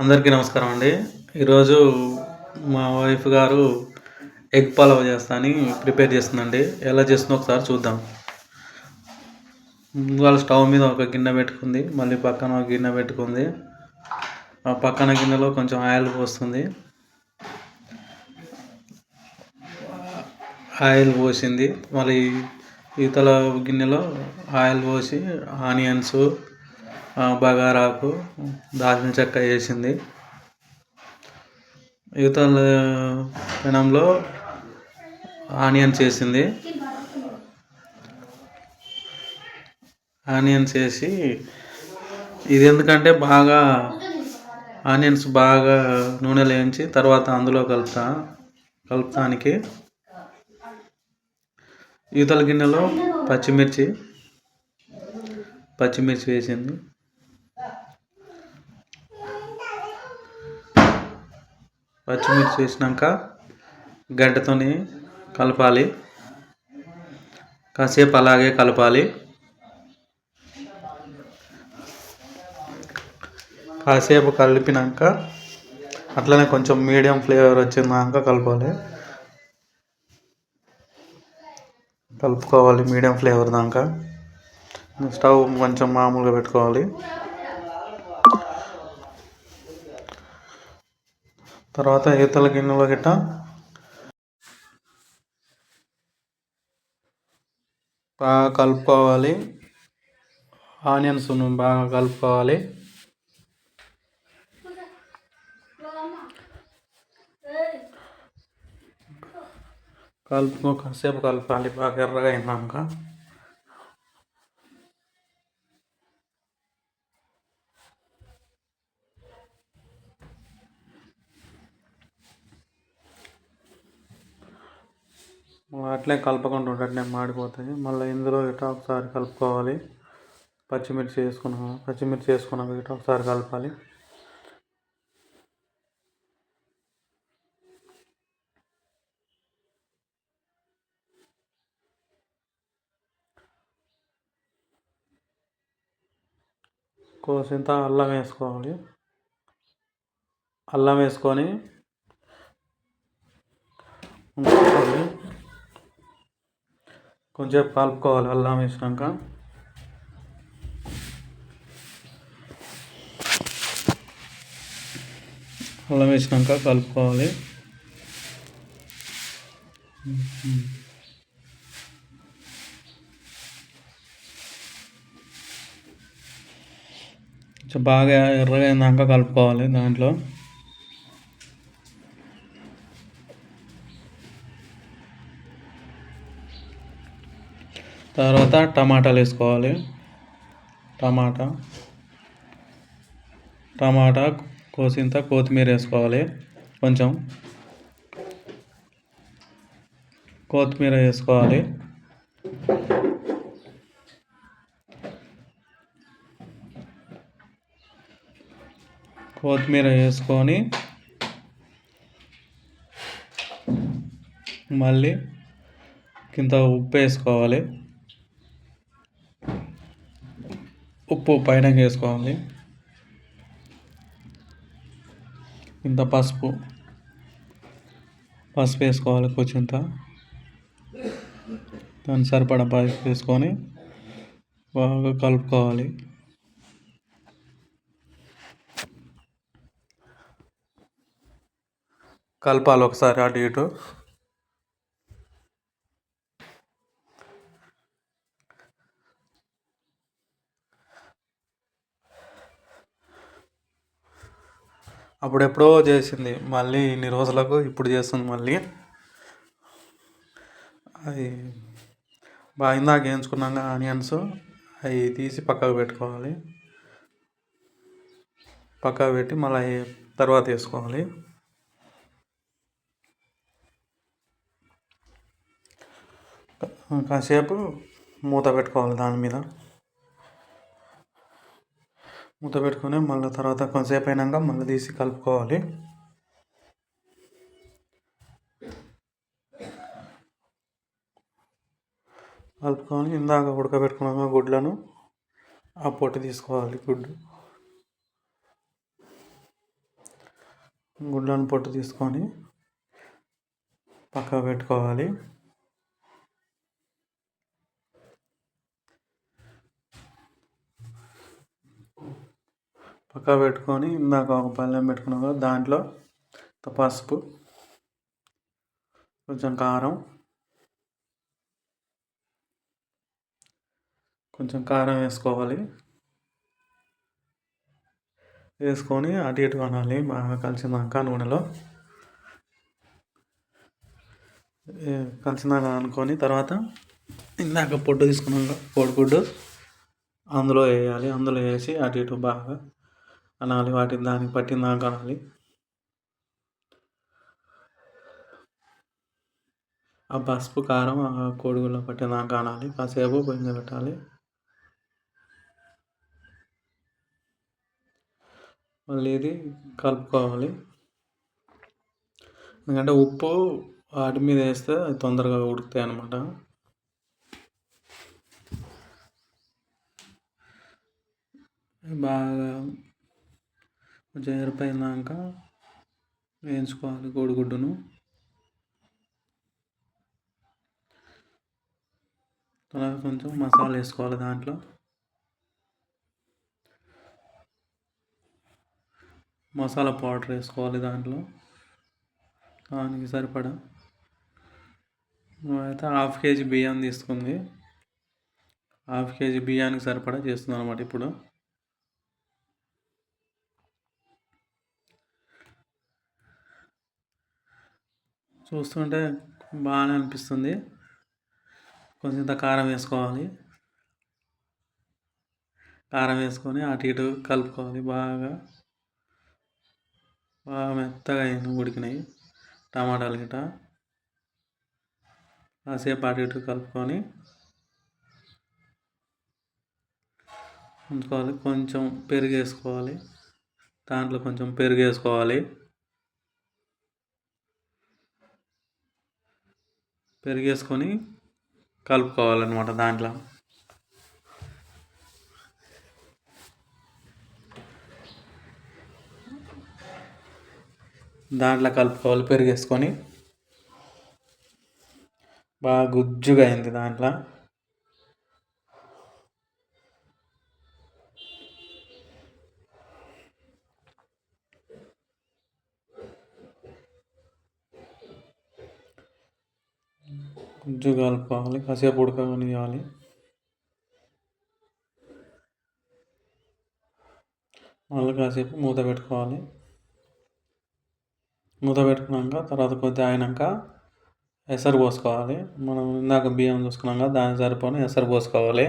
అందరికీ నమస్కారం అండి. ఈరోజు మా వైఫ్ గారు ఎగ్ పలావ్ చేస్తా అని ప్రిపేర్ చేస్తుందండి. ఎలా చేస్తుందో ఒకసారి చూద్దాం. వాళ్ళ స్టవ్ మీద ఒక గిన్నె పెట్టుకుంది. మళ్ళీ పక్కన ఒక గిన్నె పెట్టుకుంది. ఆ పక్కన గిన్నెలో కొంచెం ఆయిల్ పోస్తుంది. ఆయిల్ పోసింది. మళ్ళీ ఇతల గిన్నెలో ఆయిల్ పోసి ఆనియన్స్ బగారాకు దాల్చిన చెక్క వేసింది. యువతల పెనంలో ఆనియన్స్ వేసింది. ఆనియన్స్ వేసి ఇది ఎందుకంటే బాగా ఆనియన్స్ బాగా నూనెలో వేయించి తర్వాత అందులో కలుపుతా కలుపుతానికి. యువతల గిన్నెలో పచ్చిమిర్చి పచ్చిమిర్చి వేసింది. పచ్చిమిర్చి వేసినాక గడ్డతోని కలపాలి. కాసేపు అలాగే కలపాలి. కాసేపు కలిపినాక అట్లనే కొంచెం మీడియం ఫ్లేవర్ వచ్చినాక కలపాలి. కలుపుకోవాలి మీడియం ఫ్లేవర్ దాకా. స్టవ్ కొంచెం మామూలుగా పెట్టుకోవాలి. తర్వాత ఈతల గిన్నెలో గిట్ట. బాగా కలుపుకోవాలి. ఆనియన్స్ బాగా కలుపుకోవాలి. కలుపు కాసేపు కలపాలి. బాగా ఎర్రగా అయినాక. అట్లే కలపకుండా ఉండటనే మాడిపోతాయి మళ్ళీ ఇందులో ఇట్లా ఒకసారి కలుపుకోవాలి. పచ్చిమిర్చి వేసుకున్నాము. పచ్చిమిర్చి వేసుకున్నాము ఇట్లా ఒకసారి కలపాలి. కోసింత అల్లం వేసుకోవాలి. అల్లం వేసుకొని కొంచెం కలుపుకోవాలి అల్లం వేసినాక. అల్లం వేసినాక కలుపుకోవాలి. బాగా ఎర్రగా అయినాక కలుపుకోవాలి దాంట్లో. తర్వాత టమాటాలు వేసుకోవాలి. టమాటా. టమాటా కోసింత కొత్తిమీర వేసుకోవాలి. కొంచెం కొత్తిమీర వేసుకోవాలి. కొత్తిమీర వేసుకొని మళ్ళీ కింద ఉప్పు వేసుకోవాలి. ఉప్పు పైన వేసుకోవాలి ఇంత పసుపు. పసుపు వేసుకోవాలి కొంచెంత దాన్ని సరిపడా పసుపు వేసుకొని బాగా కలుపుకోవాలి. కలపాలి ఒకసారి అటు ఇటు. అప్పుడెప్పుడో చేసింది. మళ్ళీ ఇన్ని రోజులకు ఇప్పుడు చేస్తుంది మళ్ళీ. అది బాగా ఇందాక వేయించుకున్నాక ఆనియన్స్. అవి తీసి పక్కకు పెట్టుకోవాలి. పక్కకు పెట్టి మళ్ళీ తర్వాత వేసుకోవాలి. కాసేపు మూత పెట్టుకోవాలి దాని మీద. మూత పెట్టుకొని మళ్ళీ తర్వాత కొంతసేపు అయినాక మళ్ళీ తీసి కలుపుకోవాలి. కలుపుకొని ఇందాక ఉడకబెట్టుకున్నాక గుడ్లను ఆ పొట్టు తీసుకోవాలి గుడ్డు. గుడ్లను పొట్టు తీసుకొని పక్కకు పెట్టుకోవాలి. పక్క పెట్టుకొని ఇందాక ఒక పళ్ళెం పెట్టుకున్నాం కదా దాంట్లో పసుపు కొంచెం కారం కొంచెం కారం వేసుకోవాలి. వేసుకొని అటు ఇటు అనాలి బాగా కలిసిందాక నూనెలో. కలిసిందాక అనుకొని తర్వాత ఇందాక పొట్టు తీసుకున్నాక కోడిగుడ్డు అందులో వేయాలి అందులో వేసి అటు ఇటు బాగా అనాలి వాటిని దానికి పట్టిందాక అనాలి ఆ పసుపు కారం ఆ కోడిగుడ్లో పట్టిందాక అనాలి కాసేపు పొయ్యి పెట్టాలి. మళ్ళీ ఇది కలుపుకోవాలి. ఎందుకంటే ఉప్పు వాటి మీద వేస్తే అది తొందరగా ఉడుకుతాయి అన్నమాట. బాగా కొంచెం వేయించుకోవాలి కోడిగుడ్డును. తర్వాత కొంచెం మసాలా వేసుకోవాలి దాంట్లో. మసాలా పౌడర్ వేసుకోవాలి దాంట్లో. దానికి సరిపడా. అయితే హాఫ్ కేజీ బియ్యం తీసుకుంది. హాఫ్ కేజీ బియ్యానికి సరిపడా చేస్తున్నాను అనమాట ఇప్పుడు. చూస్తుంటే బాగానే అనిపిస్తుంది. కొంచెం కారం వేసుకోవాలి. కారం వేసుకొని అటు ఇటు కలుపుకోవాలి. బాగా బాగా మెత్తగా అయింది ఉడికినాయి టమాటాలు గిట కాసేపు అటు ఇటు కలుపుకొని ఉంచుకోవాలి. కొంచెం పెరుగు వేసుకోవాలి. దాంట్లో కొంచెం పెరుగు వేసుకోవాలి. పెరిగేసుకొని కలుపుకోవాలన్నమాట దాంట్లో. దాంట్లో కలుపుకోవాలి పెరిగేసుకొని. బాగా గుజ్జుగా అయింది దాంట్లో. గుజ్జు కలపాలి కాసేపు ఉడకనివ్వాలి. మళ్ళీ కాసేపు మూత పెట్టుకోవాలి. మూత పెట్టుకున్నాక తర్వాత కొద్దిగా అయినాక ఎసరు పోసుకోవాలి. మనం ఇందాక బియ్యం చూసుకున్నాం కదా సరిపోని ఎసరు పోసుకోవాలి.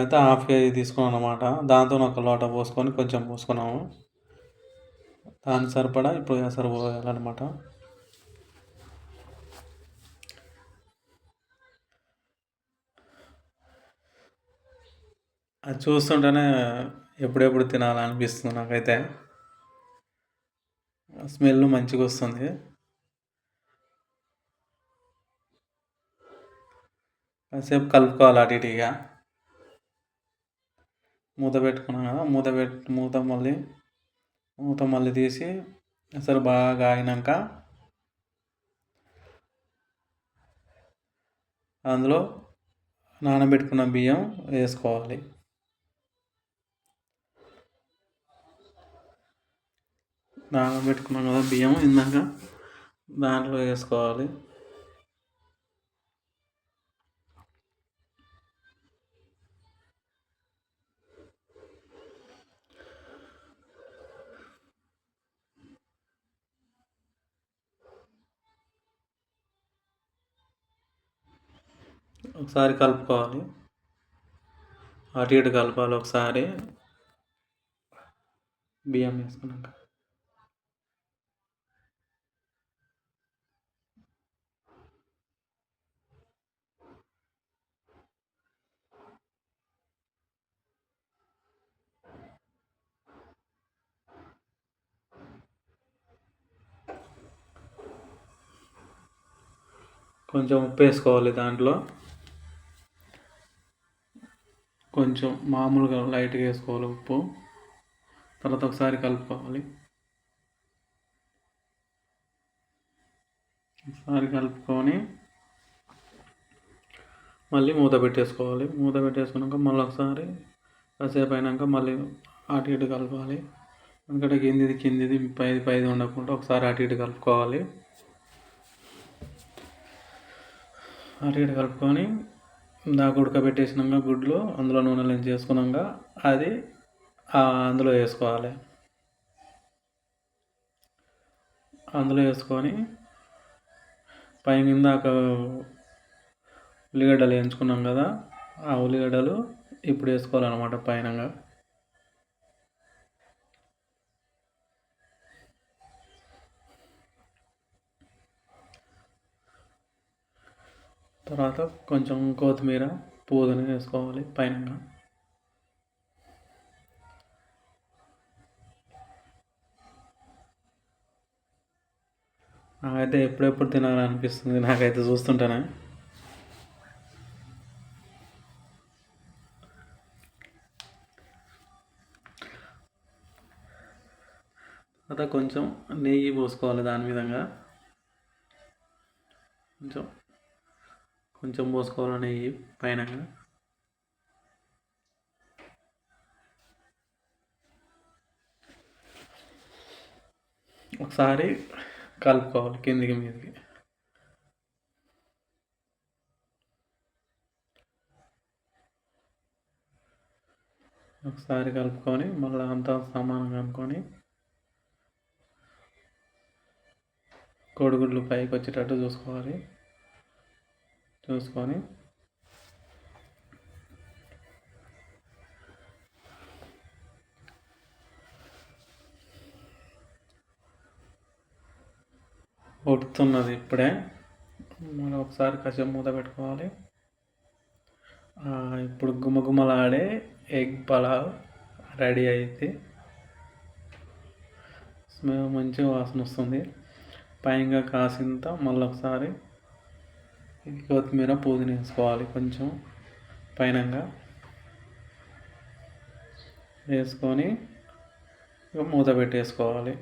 అయితే హాఫ్ కేజీ తీసుకున్నాం అనమాట దాంతో ఒక లోట పోసుకొని కొంచెం పోసుకున్నాము. దానికి సరిపడా? ఇప్పుడు సరిపోయాలన్నమాట అది చూస్తుంటేనే ఎప్పుడెప్పుడు తినాలనిపిస్తుంది నాకైతే. స్మెల్ మంచిగా వస్తుంది కాసేపు కలుపుకోవాలి అటు ఇటుగా మూత పెట్టుకున్నాం కదా మూత పెట్టి మూత మళ్ళీ మూత మళ్ళీ తీసి అసలు బాగా ఆగినాక అందులో నానబెట్టుకున్న బియ్యం వేసుకోవాలి. నానబెట్టుకున్నాం కదా బియ్యం ఇందాక దాంట్లో వేసుకోవాలి. ఒకసారి కలుపుకోవాలి. అటు ఇటు కలపాలి ఒకసారి. బియ్యం వేసుకున్నాక. కొంచెం ఉప్పు వేసుకోవాలి దాంట్లో. కొంచెం మామూలుగా లైట్గా వేసుకోవాలి ఉప్పు. తర్వాత ఒకసారి కలుపుకోవాలి. ఒకసారి కలుపుకొని మళ్ళీ మూత పెట్టేసుకోవాలి. మూత పెట్టేసుకున్నాక మళ్ళీ ఒకసారి కాసేపు అయినాక మళ్ళీ అటు ఇటు కలపాలి. ఎందుకంటే కిందిది కిందిది పైది పైది ఉండకుండా ఒకసారి అటు ఇటు కలుపుకోవాలి. అటు ఇటు కలుపుకొని దాకా ఉడకబెట్టేసినాక గుడ్లు అందులో నూనెలో చేసుకున్నాక అది అందులో వేసుకోవాలి. అందులో వేసుకొని పైన ఇందాక ఉల్లిగడ్డలు వేయించుకున్నాం కదా ఆ ఉల్లిగడ్డలు ఇప్పుడు వేసుకోవాలన్నమాట పైనగా. తర్వాత కొంచెం కొత్తిమీర పుదీనా వేసుకోవాలి పైన నాకైతే ఎప్పుడెప్పుడు తినాలనిపిస్తుంది నాకైతే చూస్తుంటానే. తర్వాత కొంచెం నెయ్యి పోసుకోవాలి దాని విధంగా. కొంచెం కొంచెం పోసుకోవాలని పైన ఒకసారి కలుపుకోవాలి కిందికి మీదకి. ఒకసారి కలుపుకొని మళ్ళీ అంతా సమానంగా అనుకొని కోడిగుడ్లు పైకి వచ్చేటట్టు చూసుకోవాలి. చూసుకొని. ఉడుతున్నది ఇప్పుడే. మనం ఒకసారి కషం మూత పెట్టుకోవాలి. ఇప్పుడు గుమగుమలాడే ఎగ్ పలావ్ రెడీ అయితే స్మెల్ వాసన వస్తుంది. పైగా కాసింత మళ్ళీ ఒకసారి కొత్తిమీర పుదీనా వేసుకోవాలి కొంచెం పైనంగా. వేసుకొని మూత పెట్టేసుకోవాలి.